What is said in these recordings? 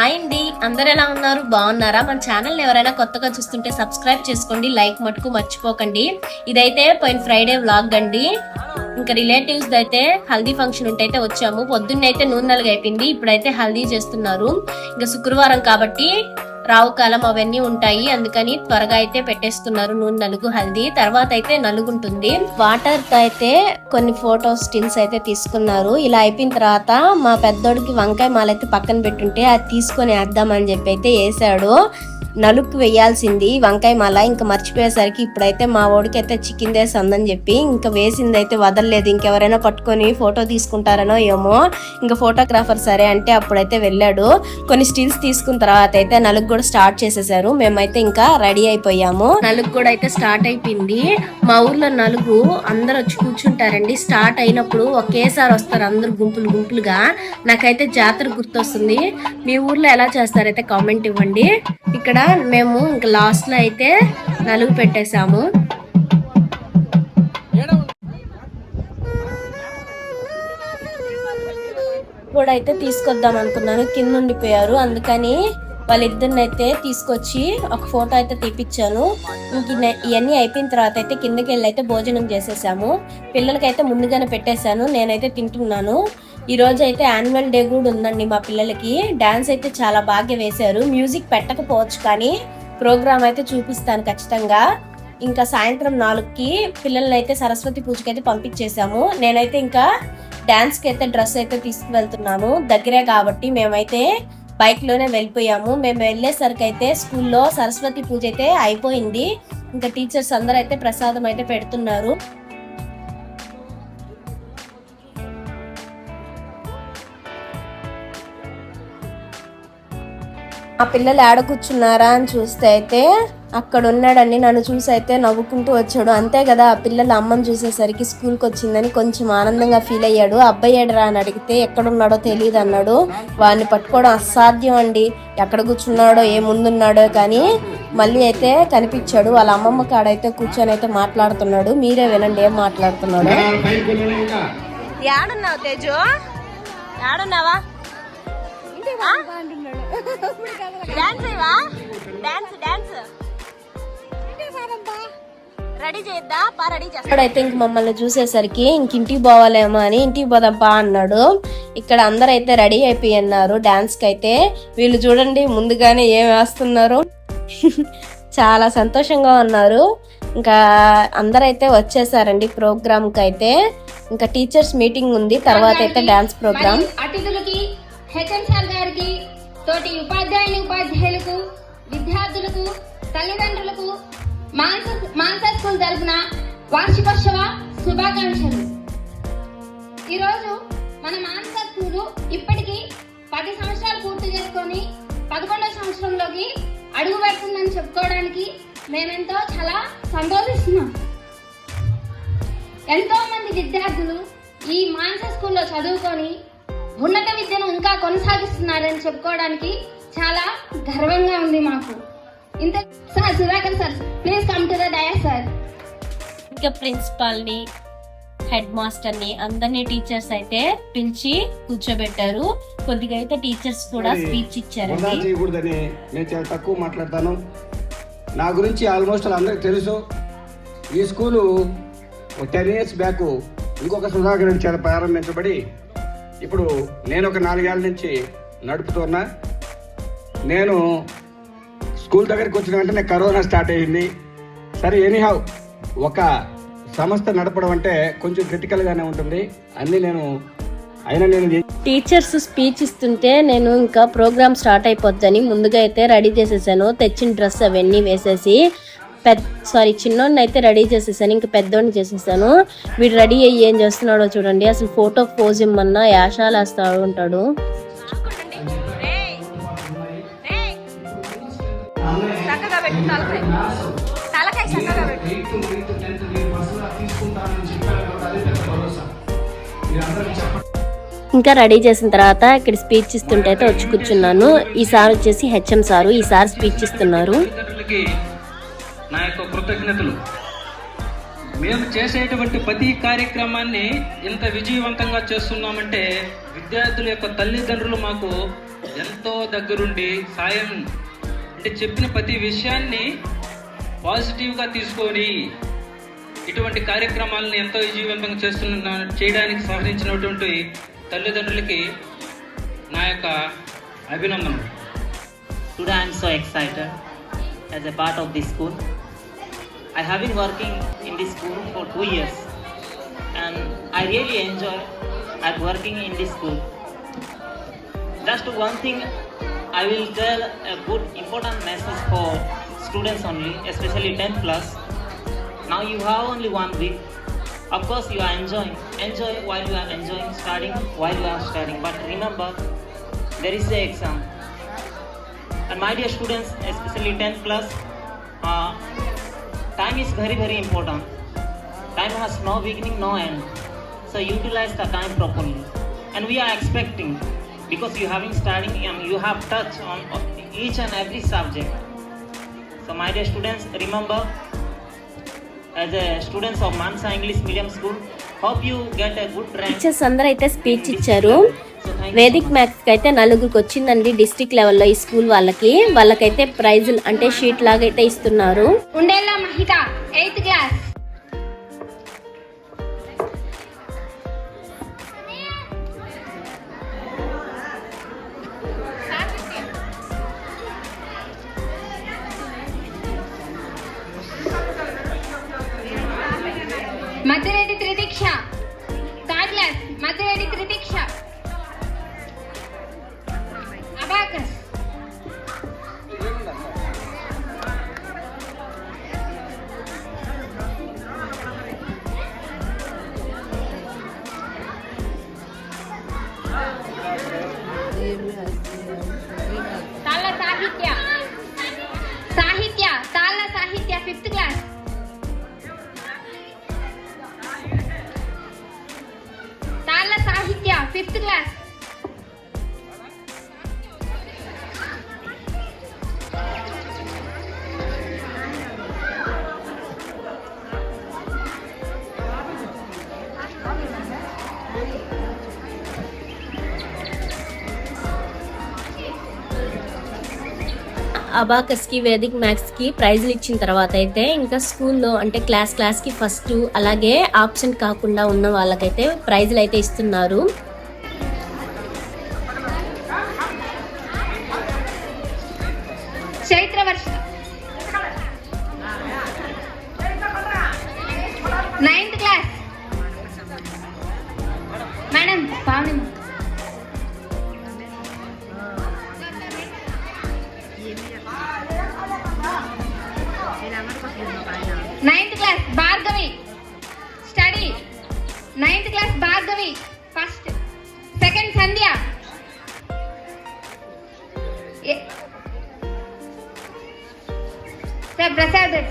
Hi అండి. అందరు ఎలా ఉన్నారు? బాగున్నారా? మన ఛానల్ ఎవరైనా కొత్తగా చూస్తుంటే సబ్స్క్రైబ్ చేసుకోండి. లైక్ మటుకు మర్చిపోకండి. ఇదైతే పోయిన ఫ్రైడే వ్లాగ్ అండి. ఇంకా రిలేటివ్స్ అయితే హల్దీ ఫంక్షన్ ఉంటే అయితే వచ్చాము. పొద్దున్న అయితే నూనె నలుగు అయిపోయింది ఇప్పుడైతే హల్దీ చేస్తున్నారు. ఇంకా శుక్రవారం కాబట్టి రావు కాలం అవన్నీ ఉంటాయి. అందుకని త్వరగా అయితే పెట్టేస్తున్నారు నూనె నలుగు హల్దీ. తర్వాత అయితే నలుగుంటుంది. వాటర్తో అయితే కొన్ని ఫోటో స్టిల్స్ అయితే తీసుకున్నారు. ఇలా అయిపోయిన తర్వాత మా పెద్దోడికి వంకాయ మాలైతే పక్కన పెట్టుంటే అది తీసుకొని వేద్దామని చెప్పి అయితే వేసాడు. నలుక్కు వేయాల్సింది వంకాయ మాల. ఇంకా మర్చిపోయేసరికి ఇప్పుడైతే మా ఓడికి అయితే చికెన్ దేస్ అందని చెప్పి ఇంకా వేసింది అయితే వదలలేదు. ఇంకెవరైనా పట్టుకొని ఫోటో తీసుకుంటారనో ఏమో. ఇంకా ఫోటోగ్రాఫర్ సరే అంటే అప్పుడైతే వెళ్ళాడు. కొన్ని స్టిల్స్ తీసుకున్న తర్వాత అయితే నలుగు కూడా స్టార్ట్ చేసేసారు. మేమైతే ఇంకా రెడీ అయిపోయాము. నలుగు కూడా అయితే స్టార్ట్ అయిపోయింది. మా ఊర్లో నలుగు అందరు వచ్చి కూర్చుంటారండి. స్టార్ట్ అయినప్పుడు ఒకేసారి వస్తారు అందరు గుంపులు గుంపులుగా. నాకైతే జాతర గుర్తొస్తుంది. మీ ఊర్లో ఎలా చేస్తారైతే కామెంట్ ఇవ్వండి. ఇక్కడ మేము ఇంకా లాస్ట్ అయితే నలుగు పెట్టేశాము. కూడా అయితే తీసుకొద్దాం అనుకున్నాను కింద ఉండిపోయారు. అందుకని వాళ్ళిద్దరిని అయితే తీసుకొచ్చి ఒక ఫోటో అయితే తీపిచ్చాను. ఇవన్నీ అయిపోయిన తర్వాత అయితే కిందకి వెళ్ళి అయితే భోజనం చేసేసాము. పిల్లలకైతే ముందుగానే పెట్టేశాను నేనైతే తింటున్నాను. ఈరోజు అయితే యాన్యువల్ డే కూడా ఉందండి మా పిల్లలకి. డాన్స్ అయితే చాలా బాగా వేశారు. మ్యూజిక్ పెట్టకపోవచ్చు కానీ ప్రోగ్రామ్ అయితే చూపిస్తాను ఖచ్చితంగా. ఇంకా సాయంత్రం నాలుగుకి పిల్లల్ని అయితే సరస్వతి పూజకి అయితే పంపించేశాము. నేనైతే ఇంకా డ్యాన్స్కి అయితే డ్రెస్ అయితే తీసుకువెళ్తున్నాను. దగ్గరే కాబట్టి మేమైతే బైక్లోనే వెళ్ళిపోయాము. మేము వెళ్ళేసరికి అయితే స్కూల్లో సరస్వతి పూజ అయితే అయిపోయింది. ఇంకా టీచర్స్ అందరూ అయితే ప్రసాదం అయితే పెడుతున్నారు. ఆ పిల్లలు ఆడ కూర్చున్నారా అని చూస్తే అయితే అక్కడ ఉన్నాడండి నన్ను చూసి అయితే నవ్వుకుంటూ వచ్చాడు. అంతే కదా ఆ పిల్లలు అమ్మని చూసేసరికి స్కూల్కి వచ్చిందని కొంచెం ఆనందంగా ఫీల్ అయ్యాడు. అబ్బాయి ఏడరా అని అడిగితే ఎక్కడున్నాడో తెలియదు అన్నాడు. వాడిని పట్టుకోవడం అసాధ్యం అండి. ఎక్కడ కూర్చున్నాడో ఏ ముందున్నాడో కానీ మళ్ళీ అయితే కనిపించాడు. వాళ్ళ అమ్మమ్మ కాడైతే కూర్చొని అయితే మాట్లాడుతున్నాడు. మీరే వినండి ఏం మాట్లాడుతున్నాడు. ఏడున్నావు తేజు? ఏడున్నావా? డాన్స్ అయ్యవా డాన్స్ డాన్స్ రెడీ చేద్దా? పా రెడీ చేస్తాడైతే ఇంక మమ్మల్ని చూసేసరికి ఇంక ఇంటికి పోవాలేమో అని ఇంటికి పోదాం పా అన్నాడు. ఇక్కడ అందరూ అయితే రెడీ అయిపోయి అన్నారు. డాన్స్కి అయితే వీళ్ళు చూడండి ముందుగానే ఏం వేస్తున్నారు. చాలా సంతోషంగా ఉన్నారు. ఇంకా అందరైతే వచ్చేసారండి ప్రోగ్రామ్కి అయితే. ఇంకా టీచర్స్ మీటింగ్ ఉంది. తర్వాత అయితే డాన్స్ ప్రోగ్రామ్ అతిథులకి హెచ్ఎం సార్ గారికి తోటి ఉపాధ్యాయులు ఉపాధ్యాయులకు విద్యార్థులకు తల్లిదండ్రులకు మాన్స మానస స్కూల్ తరఫున వార్షికోత్సవ శుభాకాంక్షలు. ఈరోజు మన మానస స్కూలు ఇప్పటికీ పది సంవత్సరాలు పూర్తి చేసుకొని పదకొండవ సంవత్సరంలోకి అడుగు పెడుతుందని చెప్పుకోవడానికి మేమెంతో చాలా సంతోషిస్తున్నాం. ఎంతో మంది విద్యార్థులు ఈ మాన్స స్కూల్లో చదువుకొని ఉన్నత విద్యను ఇంకా కొనసాగిస్తున్నారని చెప్పుకోవడానికి చాలా గర్వంగా ఉంది మాకు. ఇంత sir Sudhakar sir please come to the dais sir ఇంకా ప్రిన్సిపాల్ని హెడ్ మాస్టర్ని అందరినీ టీచర్స్ అయితే పిలిచి కూర్చోబెట్టారు. కొద్దిగా అయితే టీచర్స్ కూడా స్పీచ్ వృధా ఇచ్చారండి చేయకూడదని నేను చాలా తక్కువ మాట్లాడతాను. నా గురించి ఆల్మోస్ట్ అందరికి తెలుసు. ఈ స్కూలు టెన్ ఇయర్స్ బ్యాక్ ఇంకొక సుధాకర్ రెడ్డి చేత ప్రారంభించబడి ఇప్పుడు నేను ఒక నాలుగేళ్ళ నుంచి నడుపుతున్నా. నేను స్కూల్ దగ్గరికి వచ్చిన వెంటనే కరోనా స్టార్ట్ అయ్యింది. సరే ఎనీహౌ ఒక సంస్థ నడపడం అంటే కొంచెం క్రిటికల్గానే ఉంటుంది. అన్ని నేను అయినా నేను టీచర్స్ స్పీచ్ ఇస్తుంటే నేను ఇంకా ప్రోగ్రామ్ స్టార్ట్ అయిపోద్దని ముందుగా అయితే రెడీ చేసేసాను. తెచ్చిన డ్రెస్ అవన్నీ వేసేసి పెద్ద సారీ చిన్నోడిని అయితే రెడీ చేసేసాను ఇంకా పెద్దోడిని చేసేసాను. వీడు రెడీ అయ్యి ఏం చేస్తున్నాడో చూడండి అసలు ఫోటో పోజ్ ఇమ్మన్నా యాషాలు వేస్తా ఉంటాడు. ఇంకా రెడీ చేసిన తర్వాత ఇక్కడ స్పీచ్ ఇస్తుంటే అయితే వచ్చి కూర్చున్నాను. ఈ సార్ వచ్చేసి హెచ్ఎం సారు ఈ సార్ స్పీచ్ ఇస్తున్నారు. నా యొక్క కృతజ్ఞతలు మేము చేసేటువంటి ప్రతి కార్యక్రమాన్ని ఇంత విజయవంతంగా చేస్తున్నామంటే విద్యార్థుల యొక్క తల్లిదండ్రులు మాకు ఎంతో దగ్గరుండి సాయం అంటే చెప్పిన ప్రతి విషయాన్ని పాజిటివ్గా తీసుకొని ఇటువంటి కార్యక్రమాలను ఎంతో విజయవంతంగా చేస్తున్న చేయడానికి సహకరించినటువంటి తల్లిదండ్రులకి నా యొక్క అభినందనలు today I'm so excited as a part of the school. I have been working in this school for two years and I really enjoy at working in this school. Just one thing I will tell a good important message for students only, especially 10 plus. Now you have only one week. Of course you are enjoying. Enjoy while you are enjoying, studying while you are studying. But remember, there is the exam. And my dear students, especially 10 plus, uh, time is very very important. Time has no beginning, no end. So utilize the time properly. And we are expecting, because you having studying and you have touch on on each and every subject. So my dear students, remember, as a students of Mansa English Medium School, hope you get a good rank. Teachers అందరూ అయితే speech ఇచ్చారు Vedic మ్యాథ్స్కి అయితే నలుగురికి వచ్చిందండి district లెవెల్లో ఈ school వాళ్ళకి. వాళ్ళకైతే ప్రైజులు అంటే షీట్ లాగా అయితే ఇస్తున్నారు. ఉండేలా మహిత ఎయిత్ క్లాస్. మధ్యరెడ్డి త్రిదీక్ష. అబాకస్కి వేదిక్ మ్యాథ్స్కి ప్రైజ్లు ఇచ్చిన తర్వాత అయితే ఇంకా స్కూల్లో అంటే క్లాస్ క్లాస్కి ఫస్ట్ అలాగే ఆప్షన్ కాకుండా ఉన్న వాళ్ళకైతే ప్రైజ్లు అయితే ఇస్తున్నారు. Chaitra ninth class Bhargavi study ninth class Bhargavi first second Sandhya ఏ- sir Prasad sir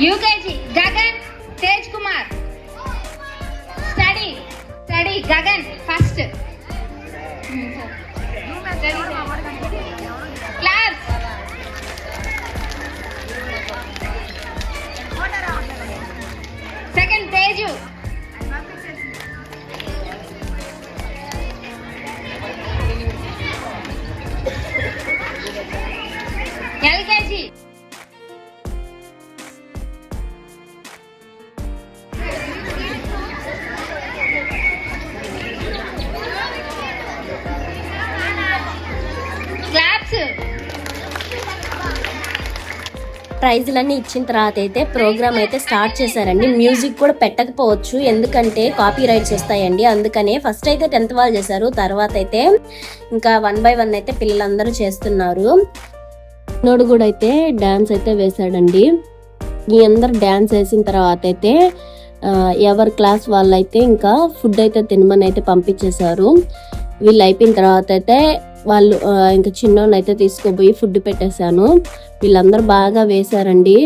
UKG Gagan! ప్రైజులన్నీ ఇచ్చిన తర్వాత అయితే ప్రోగ్రామ్ అయితే స్టార్ట్ చేశారండి. మ్యూజిక్ కూడా పెట్టకపోవచ్చు. ఎందుకంటే కాపీ రైట్స్ వస్తాయండి. అందుకనే ఫస్ట్ అయితే టెన్త్ వాళ్ళు చేశారు. తర్వాత అయితే ఇంకా వన్ బై వన్ అయితే పిల్లలందరూ చేస్తున్నారు. నోడు కూడా అయితే డ్యాన్స్ అయితే వేశాడండి. ఈ అందరు డ్యాన్స్ వేసిన తర్వాత అయితే ఎవరి క్లాస్ వాళ్ళైతే ఇంకా ఫుడ్ అయితే తినమని అయితే పంపించేశారు. వీళ్ళు అయిపోయిన తర్వాత అయితే వాళ్ళు ఇంకా చిన్నోళ్ళు అయితే తీసుకోపోయి ఫుడ్ పెట్టేశాను. వీళ్ళందరూ బాగా వేశారండి.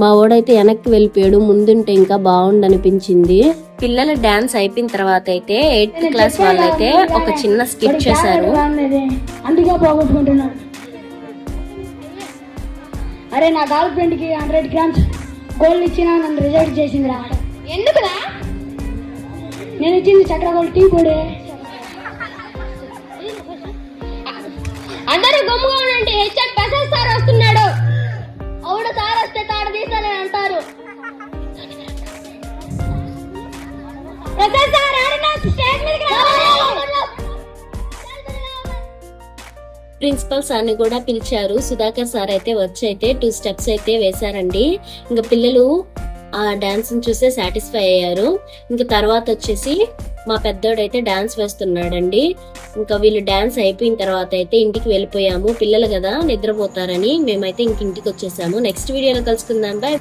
మా వాడైతే వెనక్కి వెళ్ళిపోయాడు ముందుంటే ఇంకా బాగుండనిపించింది. పిల్లల డాన్స్ అయిపోయిన తర్వాత అయితే ఎయిత్ క్లాస్ వాళ్ళైతే ఒక చిన్న స్కిట్ చేశారు. అరే నా గర్ల్ ఫ్రెండ్కి హండ్రెడ్ గ్రామ్స్ గోల్డ్ ఇచ్చినా నన్ను రిజెక్ట్ చేసిందిరా. ఎందుకురా? నేను ఇచ్చింది చక్ర గోల్డ్ టీ కూడా అందరూ గమ్ముగా ఉండండి. హెచ్ఎడ్ ప్రసాద్ సార్ వస్తున్నాడు. అవును సార్ వస్తే తాడ తీసాలని అంటారు. ప్రసాద్ సార్ స్టేజ్ మీదకి ప్రిన్సిపల్ సార్ని కూడా పిలిచారు. సుధాకర్ సార్ అయితే వచ్చి అయితే టూ స్టెప్స్ అయితే వేశారండి. ఇంకా పిల్లలు ఆ డాన్స్ చూస్తే సాటిస్ఫై అయ్యారు. ఇంకా తర్వాత వచ్చేసి మా పెద్దోడైతే డాన్స్ వేస్తున్నాడండి. ఇంకా వీళ్ళు డాన్స్ అయిపోయిన తర్వాత అయితే ఇంటికి వెళ్ళిపోయాము. పిల్లలు కదా నిద్రపోతారని మేమైతే ఇంక ఇంటికి వచ్చేసాము. నెక్స్ట్ వీడియోలో కలుసుకుందాం. బాయ్